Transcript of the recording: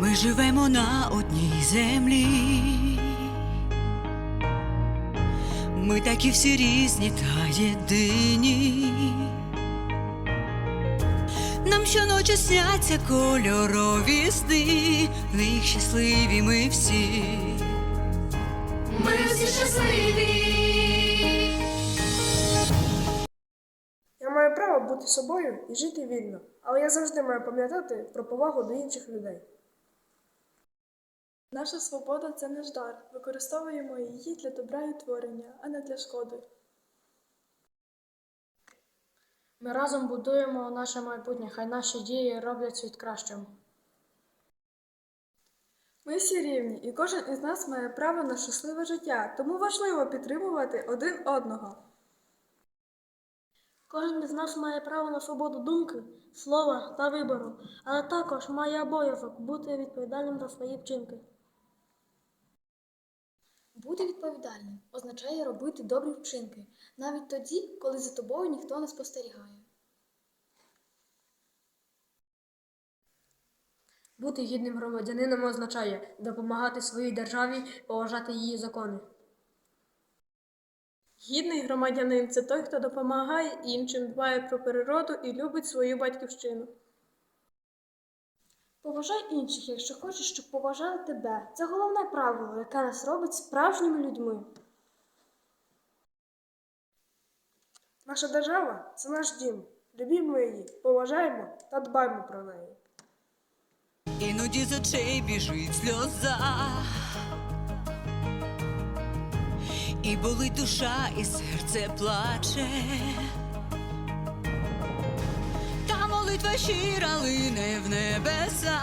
Ми живемо на одній землі. Ми такі всі різні та єдині. Нам щоночі сняться кольорові сни, в них щасливі ми всі. Ми всі щасливі. Я маю право бути собою і жити вільно, але я завжди маю пам'ятати про повагу до інших людей. Наша свобода це наш дар. Використовуємо її для добра і творення, а не для шкоди. Ми разом будуємо наше майбутнє, хай наші дії роблять світ кращим. Ми всі рівні, і кожен із нас має право на щасливе життя, тому важливо підтримувати один одного. Кожен із нас має право на свободу думки, слова та вибору, але також має обов'язок бути відповідальним за свої вчинки. Бути відповідальним означає робити добрі вчинки, навіть тоді, коли за тобою ніхто не спостерігає. Бути гідним громадянином означає допомагати своїй державі, поважати її закони. Гідний громадянин це той, хто допомагає іншим, дбає про природу і любить свою батьківщину. Поважай інших, якщо хочеш, щоб поважали тебе. Це головне правило, яке нас робить справжніми людьми. Наша держава це наш дім. Любімо її, поважаємо та дбаємо про неї. Іноді з очей біжить сльоза. І болить душа, і серце плаче. Молитва щира лине в небеса,